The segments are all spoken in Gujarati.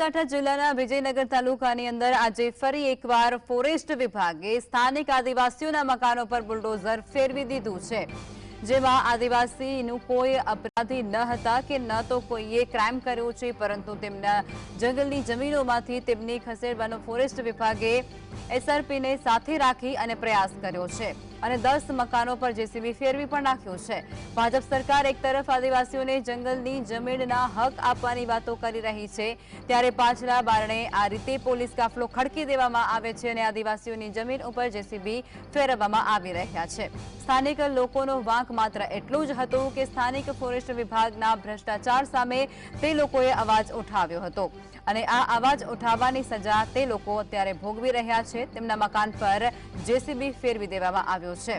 સાબરકાંઠા જિલ્લાના વિજયનગર તાલુકાની અંદર આજે ફરી એકવાર ફોરેસ્ટ વિભાગે સ્થાનિક આદિવાસીઓના મકાનો પર બુલડોઝર ફેરવી દીધું છે. જેમાં આદિવાસીનું કોઈ અપરાધી ન હતા કે ન તો કોઈએ ક્રાઇમ કર્યો છે, પરંતુ તેમના જંગલની જમીનોમાંથી તેમની ખસેડવાનો ફોરેસ્ટ વિભાગે એસઆરપીને સાથે રાખી અને પ્રયાસ કર્યો છે. અને દસ મકાનો પર જેસીબી ફેરવી પણ નાખ્યું છે. ભાજપ સરકાર એક તરફ આદિવાસીઓને જંગલની જમીનના હક આપવાની વાતો કરી રહી છે, ત્યારે પાછલા બારણે આ રીતે પોલીસ કાફલો ખડકી દેવામાં આવે છે અને આદિવાસીઓની જમીન ઉપર જેસીબી ફેરવવામાં આવી રહ્યા છે. સ્થાનિક લોકોનો વાંક માત્ર એટલું જ હતું કે સ્થાનિક ફોરેસ્ટ વિભાગના ભ્રષ્ટાચાર સામે તે લોકોએ અવાજ ઉઠાવ્યો હતો. અને આ અવાજ ઉઠાવવાની સજા તે લોકો અત્યારે ભોગવી રહ્યા છે. તેમના મકાન પર જેસીબી ફેરવી દેવામાં આવ્યો છે.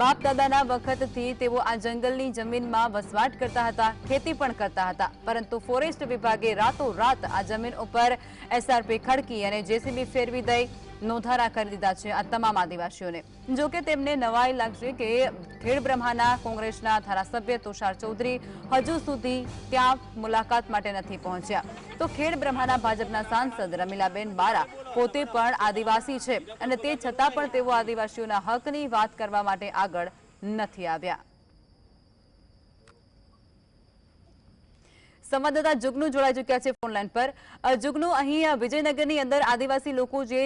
બાપ દાદાના વખતથી તેઓ આ જંગલની જમીનમાં વસવાટ કરતા હતા, ખેતી પણ કરતા હતા. પરંતુ ફોરેસ્ટ વિભાગે રાતોરાત આ જમીન ઉપર એસઆરપી ખડકી અને જેસીબી ફેરવી દઈ નોંધારા કરી દીધા છે આ તમામ આદિવાસીઓને. જોકે તેમને નવાઈ લાગશે કે ખેડ બ્રહ્માના કોંગ્રેસના ધારાસભ્ય તુષાર ચૌધરી હજુ સુધી ત્યાં મુલાકાત માટે નથી પહોંચ્યા. તો ખેડ બ્રહ્માના ભાજપના સાંસદ રમીલાબેન બારા પોતે પણ આદિવાસી છે અને તે છતાં પણ તેઓ આદિવાસીઓના હકની વાત કરવા માટે આગળ નથી આવ્યા. સંવાદદાતા જુગનુ જોડાઈ ચૂક્યા છે ફોનલાઈન પર. જુગનુ, અહીં વિજયનગરની અંદર આદિવાસી લોકો જે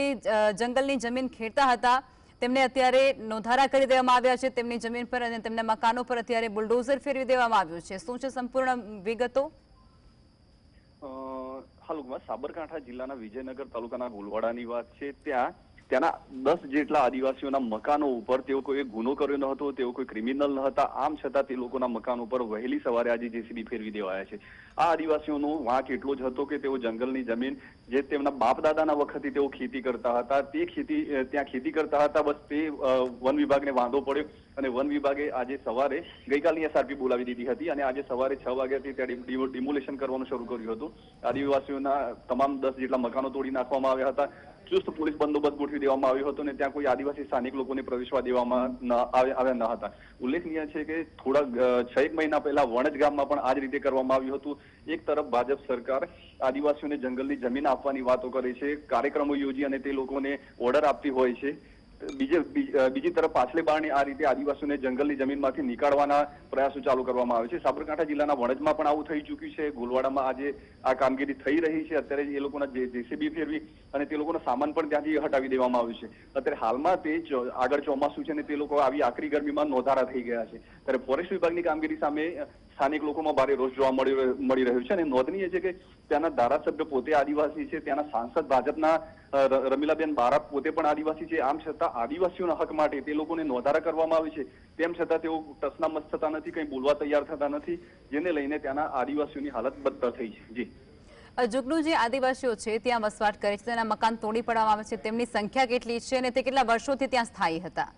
જંગલની જમીન ખેડતા હતા, તેમને અત્યારે નોંધારા કરી દેવામાં આવ્યા છે. તેમની જમીન પર અને તેમના મકાનો પર અત્યારે બુલડોઝર ફેરવી દેવામાં આવ્યું છે. શું છે સંપૂર્ણ વિગતો? હાલુકમાં સાબરકાંઠા જિલ્લાના વિજયનગર તાલુકાના ગુલવાડાની વાત છે. ત્યાં ત્યાંના દસ જેટલા આદિવાસીઓના મકાનો ઉપર તેઓ કોઈ ગુનો કર્યો ન હતો, તેઓ કોઈ ક્રિમિનલ ન હતા. આમ છતાં તે લોકોના મકાન ઉપર વહેલી સવારે આજે જેસીબી ફેરવી દેવાયા છે. આ આદિવાસીઓનો વાંક એટલો જ હતો કે તેઓ જંગલની જમીન જે તેમના બાપ દાદાના વખતથી તેઓ ખેતી કરતા હતા, તે ખેતી ત્યાં ખેતી કરતા હતા, બસ તે વન વિભાગને વાંધો પડ્યો અને વન વિભાગે આજે સવારે ગઈકાલની એસઆરપી બોલાવી દીધી હતી અને આજે સવારે છ વાગ્યાથી ત્યાં ડિમો- ડિમોલેશન કરવાનું શરૂ કર્યું હતું. આદિવાસીઓના તમામ દસ જેટલા મકાનો તોડી નાખવામાં આવ્યા હતા. ચુસ્ત પોલીસ બંદોબસ્ત ગોઠવી દેવામાં આવ્યો હતો અને ત્યાં કોઈ આદિવાસી સ્થાનિક લોકોને પ્રવેશવા દેવામાં આવ્યા ન હતા. ઉલ્લેખનીય છે કે થોડા છ એક મહિના પહેલા વણજ ગામમાં પણ આ જ રીતે કરવામાં આવ્યું હતું. એક તરફ ભાજપ સરકાર આદિવાસીઓને જંગલની જમીન આપવાની વાતો કરે છે, કાર્યક્રમો યોજી અને તે લોકોને ઓર્ડર આપતી હોય છે. બીજે બીજી તરફ પાછલી બારણે આ રીતે આદિવાસીઓને જંગલની જમીનમાંથી નીકાળવાના પ્રયાસો ચાલુ કરવામાં આવે છે. સાબરકાંઠા જિલ્લાના વણજમાં પણ આવું થઈ ચૂક્યું છે. ગોલવાડામાં આજે આ કામગીરી થઈ રહી છે. અત્યારે એ લોકોના જેસીબી ફેરવી અને તે લોકોનો સામાન પણ ત્યાંથી હટાવી દેવામાં આવ્યો છે. અત્યારે હાલમાં તે આગળ ચોમાસું છે અને તે લોકો આવી આકરી ગરમીમાં નોંધારા થઈ ગયા છે. ત્યારે ફોરેસ્ટ વિભાગની કામગીરી સામે સ્થાનિક લોકોમાં ભારે રોષ જોવા મળી રહ્યો- મળી રહ્યો છે અને નોંધનીય છે કે ત્યાંના ધારાસભ્ય પોતે આદિવાસી છે ત્યાંના સાંસદ ભાજપના રમીલાબેન બારા પોતે પણ આદિવાસી છે. આમ છતાં આદિવાસીઓના હક માટે તે લોકોને નોંધારા કરવામાં આવે છે. તેમ છતાં તેઓ તસનામત થતા નથી કંઈ બોલવા તૈયાર થતા નથી જેને લઈને ત્યાંના આદિવાસીઓની હાલત બદતર થઈ છે. જી. જુગનું જે આદિવાસીઓ છે ત્યાં વસવાટ કરે છે તેના મકાન તોડી પાડવામાં આવે છે. તેમની સંખ્યા કેટલી છે અને તે કેટલા વર્ષોથી ત્યાં સ્થાયી હતા?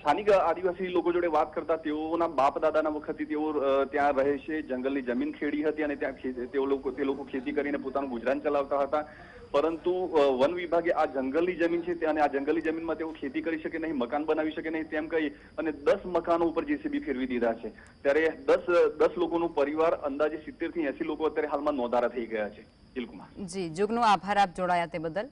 સ્થાનિક આદિવાસી લોકો જોડે વાત કરતા તેઓના બાપ દાદાના વખતથી તેઓ ત્યાં રહે છે, જંગલની જમીન ખેડી હતી અને ત્યાં તેઓ લોકો, તે લોકો ખેતી કરીને પોતાનું ગુજરાન ચલાવતા હતા. પરંતુ વન વિભાગે આ જંગલની જમીન છે અને આ જંગલની જમીનમાં તેઓ ખેતી કરી શકે નહીં, મકાન બનાવી શકે નહીં તેમ કહી અને દસ મકાનો ઉપર જેસીબી ફેરવી દીધા છે. ત્યારે દસ દસ લોકોનું પરિવાર અંદાજે સિત્તેરથી એસી લોકો અત્યારે હાલમાં નોંધારા થઈ ગયા છે. દિલકુમાર. જી, જુગનો આભાર આપ જોડાયા તે બદલ.